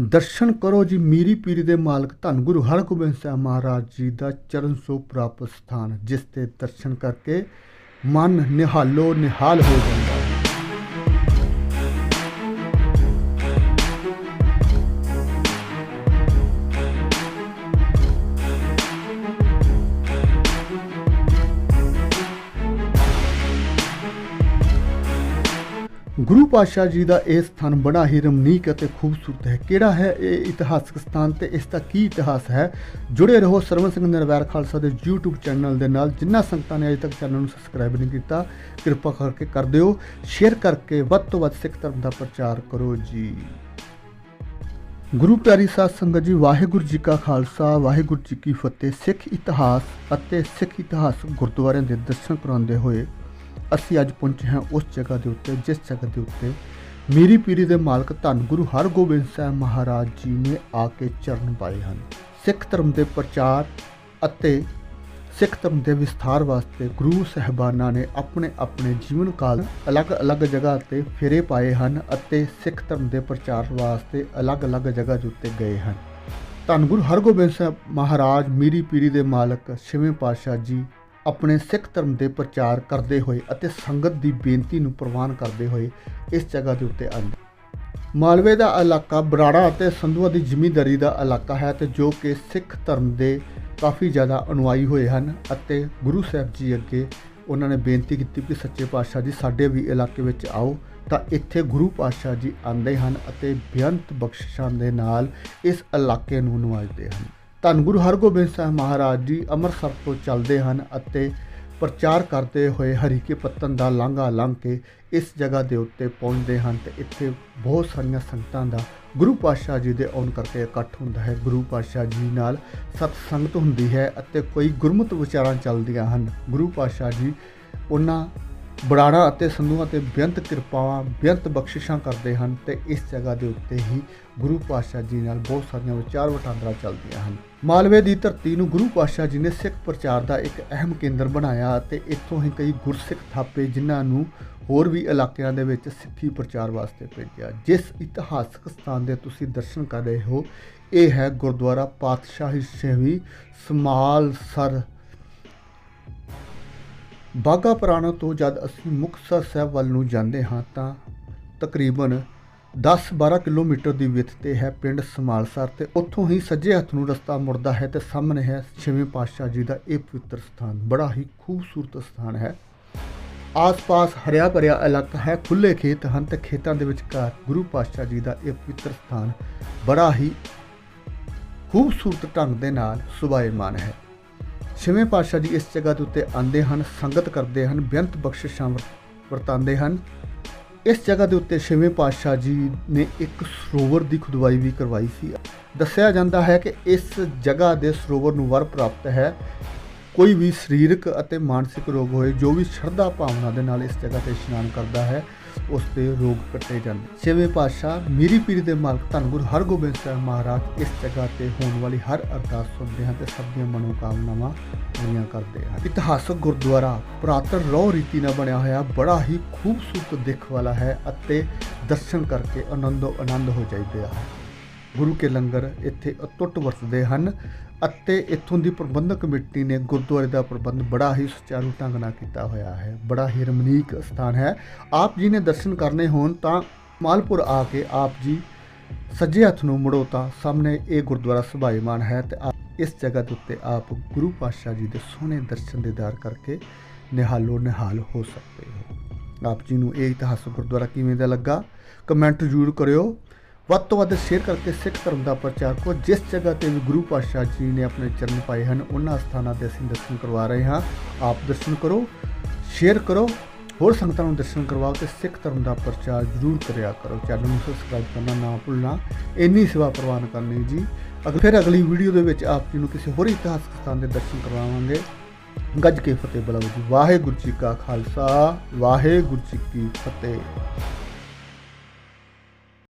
ਦਰਸ਼ਨ ਕਰੋ ਜੀ ਮੀਰੀ ਪੀਰੀ ਦੇ ਮਾਲਕ ਧੰਨ ਗੁਰੂ ਹਰਗੋਬਿੰਦ ਸਾਹਿਬ ਮਹਾਰਾਜ ਜੀ ਦਾ ਚਰਨ ਸੋ ਪ੍ਰਾਪਤ ਸਥਾਨ, ਜਿਸ ਦੇ ਦਰਸ਼ਨ ਕਰਕੇ ਮਨ ਨਿਹਾਲੋ, ਨਿਹਾਲ ਹੋ ਜਾਂਦਾ ਗੁਰੂ ਪਾਤਸ਼ਾਹ ਜੀ ਦਾ ਇਹ ਸਥਾਨ ਬੜਾ ਹੀ ਰਮਣੀਕ ਅਤੇ ਖੂਬਸੂਰਤ ਹੈ। ਕਿਹੜਾ ਹੈ ਇਹ ਇਤਿਹਾਸਕ ਸਥਾਨ ਤੇ ਇਸ ਦਾ ਕੀ ਇਤਿਹਾਸ ਹੈ? ਜੁੜੇ ਰਹੋ ਸਰਵਨ ਸਿੰਘ ਨਿਰਵੈਰ ਖਾਲਸਾ ਦੇ YouTube ਚੈਨਲ ਦੇ ਨਾਲ, ਜਿਨ੍ਹਾਂ ਸੰਗਤਾਂ ਨੇ ਅਜੇ ਤੱਕ ਚੈਨਲ ਨੂੰ ਸਬਸਕ੍ਰਾਈਬ ਨਹੀਂ ਕੀਤਾ, ਕਿਰਪਾ ਕਰਕੇ ਕਰ ਦਿਓ। ਸ਼ੇਅਰ ਕਰਕੇ ਵੱਧ ਤੋਂ ਵੱਧ ਸਿੱਖ ਧਰਮ ਦਾ ਪ੍ਰਚਾਰ ਕਰੋ ਜੀ। ਗੁਰੂ ਪਿਆਰੀ ਸਾਧ ਸੰਗਤ ਜੀ, ਵਾਹਿਗੁਰੂ ਜੀ ਕਾ ਖਾਲਸਾ, ਵਾਹਿਗੁਰੂ ਜੀ ਕੀ ਫਤਿਹ। ਸਿੱਖ ਇਤਿਹਾਸ ਅਤੇ ਸਿੱਖ ਇਤਿਹਾਸ ਗੁਰਦੁਆਰਿਆਂ ਦੇ ਦਰਸ਼ਨ ਕਰਾਉਂਦੇ ਹੋਏ ਅਸੀਂ ਅੱਜ ਪਹੁੰਚੇ ਹਾਂ ਉਸ ਜਗ੍ਹਾ ਦੇ ਉੱਤੇ, ਜਿਸ ਜਗ੍ਹਾ ਦੇ ਉੱਤੇ ਮੀਰੀ ਪੀਰੀ ਦੇ ਮਾਲਕ ਧੰਨ ਗੁਰੂ ਹਰਗੋਬਿੰਦ ਸਾਹਿਬ ਮਹਾਰਾਜ ਜੀ ਨੇ ਆ ਕੇ ਚਰਨ ਪਾਏ ਹਨ। ਸਿੱਖ ਧਰਮ ਦੇ ਪ੍ਰਚਾਰ ਅਤੇ ਸਿੱਖ ਧਰਮ ਦੇ ਵਿਸਥਾਰ ਵਾਸਤੇ ਗੁਰੂ ਸਹਿਬਾਨਾਂ ਨੇ ਆਪਣੇ ਆਪਣੇ ਜੀਵਨ ਕਾਲ ਅਲੱਗ-ਅਲੱਗ ਜਗ੍ਹਾ ਤੇ ਫੇਰੇ ਪਾਏ ਹਨ ਅਤੇ ਸਿੱਖ ਧਰਮ ਦੇ ਪ੍ਰਚਾਰ ਵਾਸਤੇ ਅਲੱਗ-ਅਲੱਗ ਜਗ੍ਹਾ ਦੇ ਉੱਤੇ ਗਏ ਹਨ। ਧੰਨ ਗੁਰੂ ਹਰਗੋਬਿੰਦ ਸਾਹਿਬ ਮਹਾਰਾਜ, ਮੀਰੀ ਪੀਰੀ ਦੇ ਮਾਲਕ, ਛੇਵੇਂ ਪਾਤਸ਼ਾਹ ਜੀ ਆਪਣੇ ਸਿੱਖ ਧਰਮ ਦੇ ਪ੍ਰਚਾਰ ਕਰਦੇ ਹੋਏ ਅਤੇ ਸੰਗਤ ਦੀ ਬੇਨਤੀ ਨੂੰ ਪ੍ਰਵਾਨ ਕਰਦੇ ਹੋਏ ਇਸ ਜਗ੍ਹਾ ਦੇ ਉੱਤੇ ਆਏ। ਮਾਲਵੇ ਦਾ ਇਲਾਕਾ ਬਰਾੜਾ ਅਤੇ ਸੰਧੂਆ ਦੀ ਜ਼ਿਮੀਂਦਾਰੀ ਦਾ ਇਲਾਕਾ ਹੈ ਤੇ ਜੋ ਕਿ ਸਿੱਖ ਧਰਮ ਦੇ ਕਾਫੀ ਜ਼ਿਆਦਾ ਅਨੁਆਈ ਹੋਏ ਹਨ ਅਤੇ ਗੁਰੂ ਸਾਹਿਬ ਜੀ ਅੱਗੇ ਉਹਨਾਂ ਨੇ ਬੇਨਤੀ ਕੀਤੀ ਕਿ ਸੱਚੇ ਪਾਤਸ਼ਾਹ ਜੀ, ਸਾਡੇ ਵੀ ਇਲਾਕੇ ਵਿੱਚ ਆਓ ਤਾਂ ਇੱਥੇ ਗੁਰੂ ਪਾਤਸ਼ਾਹ ਜੀ ਆਉਂਦੇ ਹਨ ਅਤੇ ਬੇਅੰਤ ਬਖਸ਼ਿਸ਼ਾਂ ਦੇ ਨਾਲ ਇਸ ਇਲਾਕੇ ਨੂੰ ਨਵਾਜਦੇ ਹਨ। ਧੰਨ ਗੁਰੂ ਹਰਗੋਬਿੰਦ ਸਾਹਿਬ ਮਹਾਰਾਜ ਜੀ ਅੰਮ੍ਰਿਤਸਰ ਤੋਂ ਚੱਲਦੇ ਹਨ ਅਤੇ ਪ੍ਰਚਾਰ ਕਰਦੇ ਹੋਏ ਹਰੀਕੇ ਪੱਤਨ ਦਾ ਲਾਂਘਾ ਲੰਘ ਕੇ ਇਸ ਜਗ੍ਹਾ ਦੇ ਉੱਤੇ ਪਹੁੰਚਦੇ ਹਨ ਤੇ ਇੱਥੇ ਬਹੁਤ ਸਾਰੀਆਂ ਸੰਗਤਾਂ ਦਾ ਗੁਰੂ ਪਾਤਸ਼ਾਹ ਜੀ ਦੇ ਆਉਣ ਕਰਕੇ ਇਕੱਠ ਹੁੰਦਾ ਹੈ। ਗੁਰੂ ਪਾਤਸ਼ਾਹ ਜੀ ਨਾਲ ਸਤ ਸੰਗਤ ਹੁੰਦੀ ਹੈ ਅਤੇ ਕੋਈ ਗੁਰਮਤਿ ਵਿਚਾਰਾਂ ਚੱਲਦੀਆਂ ਹਨ। ਗੁਰੂ ਪਾਤਸ਼ਾਹ ਜੀ ਉਹਨਾਂ ਬੜਾਣਾ ਅਤੇ ਸੰਧੂਆਂ ਤੇ ਬੇਅੰਤ ਕਿਰਪਾਵਾਂ, ਬੇਅੰਤ ਬਖਸ਼ਿਸ਼ਾਂ ਕਰਦੇ ਹਨ ਤੇ ਇਸ ਜਗ੍ਹਾ ਦੇ ਉੱਤੇ ਹੀ ਗੁਰੂ ਪਾਤਸ਼ਾਹ ਜੀ ਨਾਲ ਬਹੁਤ ਸਾਰੀਆਂ ਵਿਚਾਰ ਵਟਾਂਦਰਾ ਚੱਲਦੀਆਂ ਹਨ। ਮਾਲਵੇ ਦੀ ਧਰਤੀ ਨੂੰ ਗੁਰੂ ਪਾਤਸ਼ਾਹ ਜੀ ਨੇ ਸਿੱਖ ਪ੍ਰਚਾਰ ਦਾ ਇੱਕ ਅਹਿਮ ਕੇਂਦਰ ਬਣਾਇਆ ਅਤੇ ਇੱਥੋਂ ਹੀ ਕਈ ਗੁਰਸਿੱਖ ਥਾਪੇ ਜਿਨ੍ਹਾਂ ਨੂੰ ਹੋਰ ਵੀ ਇਲਾਕਿਆਂ ਦੇ ਵਿੱਚ ਸਿੱਖੀ ਪ੍ਰਚਾਰ ਵਾਸਤੇ ਭੇਜਿਆ। ਜਿਸ ਇਤਿਹਾਸਕ ਸਥਾਨ ਦੇ ਤੁਸੀਂ ਦਰਸ਼ਨ ਕਰ ਰਹੇ ਹੋ, ਇਹ ਹੈ ਗੁਰਦੁਆਰਾ ਪਾਤਸ਼ਾਹੀ ਛੇਵੀਂ ਸਮਾਲ ਸਰ ਬਾਗਾ ਪੁਰਾਣਾ ਤੋਂ ਜਦ ਅਸੀਂ ਮੁਕਤਸਰ ਸਾਹਿਬ ਵੱਲ ਨੂੰ ਜਾਂਦੇ ਹਾਂ ਤਾਂ ਤਕਰੀਬਨ 10-12 ਕਿਲੋਮੀਟਰ ਦੀ ਵਿੱਥ ਤੇ ਹੈ ਪਿੰਡ ਸਮਾਲਸਰ ਤੇ ਉੱਥੋਂ ਹੀ ਸੱਜੇ ਹੱਥ ਨੂੰ ਰਸਤਾ ਮੁੜਦਾ ਹੈ ਤੇ ਸਾਹਮਣੇ ਹੈ ਛੇਵੇਂ ਪਾਤਸ਼ਾਹ ਜੀ ਦਾ ਇਹ ਪਵਿੱਤਰ ਸਥਾਨ। ਬੜਾ ਹੀ ਖੂਬਸੂਰਤ ਸਥਾਨ ਹੈ। ਆਸ-ਪਾਸ ਹਰਿਆ ਭਰਿਆ ਇਲਾਕਾ ਹੈ ਖੁੱਲੇ ਖੇਤ ਹਨ ਤੇ ਖੇਤਾਂ ਦੇ ਵਿਚਕਾਰ ਗੁਰੂ ਪਾਤਸ਼ਾਹ ਜੀ ਦਾ ਇਹ ਪਵਿੱਤਰ ਸਥਾਨ ਬੜਾ ਹੀ ਖੂਬਸੂਰਤ ਢੰਗ ਦੇ ਨਾਲ ਸੁਭਾਏਮਾਨ ਹੈ। ਛੇਵੇਂ ਪਾਤਸ਼ਾਹ ਜੀ ਇਸ ਜਗ੍ਹਾ ਦੇ ਉੱਤੇ ਆਉਂਦੇ ਹਨ, ਸੰਗਤ ਕਰਦੇ ਹਨ, ਬੇਅੰਤ ਬਖਸ਼ਿਸ਼ਾਂ ਵਰਤਾਉਂਦੇ ਹਨ। ਇਸ ਜਗ੍ਹਾ ਦੇ ਉੱਤੇ ਛੇਵੇਂ ਪਾਤਸ਼ਾਹ ਜੀ ਨੇ ਇੱਕ ਸਰੋਵਰ ਦੀ ਖੁਦਵਾਈ ਵੀ ਕਰਵਾਈ ਸੀ। ਦੱਸਿਆ ਜਾਂਦਾ ਹੈ ਕਿ ਇਸ ਜਗ੍ਹਾ ਦੇ ਸਰੋਵਰ ਨੂੰ ਵਰ ਪ੍ਰਾਪਤ ਹੈ ਕੋਈ ਵੀ ਸਰੀਰਕ ਅਤੇ ਮਾਨਸਿਕ ਰੋਗ ਹੋਏ, ਜੋ ਵੀ ਸ਼ਰਧਾ ਭਾਵਨਾ ਦੇ ਨਾਲ ਇਸ ਜਗ੍ਹਾ ਤੇ ਇਸ਼ਨਾਨ ਕਰਦਾ ਹੈ, ਉਸ 'ਤੇ ਰੋਗ ਕੱਟੇ ਜਾਂਦੇ ਛੇਵੇਂ ਪਾਤਸ਼ਾਹ ਮੀਰੀ ਪੀਰੀ ਦੇ ਮਾਲਕ ਧੰਨ ਗੁਰੂ ਹਰਗੋਬਿੰਦ ਸਾਹਿਬ ਮਹਾਰਾਜ ਇਸ ਜਗ੍ਹਾ ਤੇ ਹੋਣ ਵਾਲੀ ਹਰ ਅਰਦਾਸ ਸੁਣਦੇ ਹਨ ਤੇ ਸਭ ਦੀਆਂ ਮਨੋਕਾਮਨਾਵਾਂ ਪੂਰੀਆਂ ਕਰਦੇ ਹਨ। ਇਤਿਹਾਸਕ ਗੁਰਦੁਆਰਾ ਪੁਰਾਤਨ ਰੌ ਰੀਤੀ ਨਾਲ ਬਣਿਆ ਹੋਇਆ, ਬੜਾ ਹੀ ਖੂਬਸੂਰਤ ਦਿੱਖ ਵਾਲਾ ਹੈ ਅਤੇ ਦਰਸ਼ਨ ਕਰਕੇ ਆਨੰਦੋ ਆਨੰਦ ਹੋ ਜਾਈਦਾ ਹੈ। ਗੁਰੂ ਕੇ ਲੰਗਰ ਇੱਥੇ ਅਟੁੱਟ ਵਰਤਦੇ ਹਨ। ਅਤੇ ਇੱਥੋਂ ਦੀ ਪ੍ਰਬੰਧਕ ਕਮੇਟੀ ਨੇ ਗੁਰਦੁਆਰੇ ਦਾ ਪ੍ਰਬੰਧ ਬੜਾ ਹੀ ਸੁਚਾਰੂ ਢੰਗ ਨਾਲ ਕੀਤਾ ਹੋਇਆ ਹੈ। ਬੜਾ ਹੀ ਰਮਣੀਕ ਸਥਾਨ ਹੈ। ਆਪ ਜੀ ਨੇ ਦਰਸ਼ਨ ਕਰਨੇ ਹੋਣ ਤਾਂ ਮਾਲਪੁਰ ਆ ਕੇ ਆਪ ਜੀ ਸੱਜੇ ਹੱਥ ਨੂੰ ਮੁੜੋ ਤਾਂ ਸਾਹਮਣੇ ਇਹ ਗੁਰਦੁਆਰਾ ਸੁਭਾਈਮਾਨ ਹੈ ਤੇ ਆਪ ਇਸ ਜਗ੍ਹਾ ਦੇ ਉੱਤੇ ਆਪ ਗੁਰੂ ਪਾਤਸ਼ਾਹ ਜੀ ਦੇ ਸੋਹਣੇ ਦਰਸ਼ਨ ਦੀਦਾਰ ਕਰਕੇ ਨਿਹਾਲੋ ਨਿਹਾਲ ਹੋ ਸਕਦੇ ਹੋ। ਆਪ ਜੀ ਨੂੰ ਇਹ ਇਤਿਹਾਸਕ ਗੁਰਦੁਆਰਾ ਕਿਵੇਂ ਦਾ ਲੱਗਾ? ਕਮੈਂਟ ਜ਼ਰੂਰ ਕਰਿਓ। ਵੱਧ ਤੋਂ ਵੱਧ ਸ਼ੇਅਰ ਕਰਕੇ ਸਿੱਖ ਧਰਮ ਦਾ ਪ੍ਰਚਾਰ ਕਰੋ। ਜਿਸ ਜਗ੍ਹਾ ਤੇ ਵੀ ਗੁਰੂ ਪਾਤਸ਼ਾਹ ਜੀ ਨੇ ਆਪਣੇ ਚਰਨ ਪਾਏ ਹਨ, ਉਹਨਾਂ ਸਥਾਨਾਂ 'ਤੇ ਅਸੀਂ ਦਰਸ਼ਨ ਕਰਵਾ ਰਹੇ ਹਾਂ। ਆਪ ਦਰਸ਼ਨ ਕਰੋ, ਸ਼ੇਅਰ ਕਰੋ, ਹੋਰ ਸੰਗਤਾਂ ਨੂੰ ਦਰਸ਼ਨ ਕਰਵਾਓ ਤੇ ਸਿੱਖ ਧਰਮ ਦਾ ਪ੍ਰਚਾਰ ਜ਼ਰੂਰ ਕਰਿਆ ਕਰੋ। ਚੈਨਲ ਨੂੰ ਸਬਸਕ੍ਰਾਈਬ ਕਰਨਾ ਨਾ ਭੁੱਲਣਾ। ਇੰਨੀ ਸੇਵਾ ਪ੍ਰਵਾਨ ਕਰਨੀ ਜੀ। ਅਗਰ ਫਿਰ ਅਗਲੀ ਵੀਡੀਓ ਦੇ ਵਿੱਚ ਆਪ ਜੀ ਨੂੰ ਕਿਸੇ ਹੋਰ ਇਤਿਹਾਸਕ ਸਥਾਨ ਦੇ ਦਰਸ਼ਨ ਕਰਵਾਵਾਂਗੇ। ਗੱਜ ਕੇ ਫਤਿਹ ਬੁਲਾਓ ਜੀ। ਵਾਹਿਗੁਰੂ ਜੀ ਕਾ ਖਾਲਸਾ, ਵਾਹਿਗੁਰੂ ਜੀ ਕੀ ਫਤਿਹ।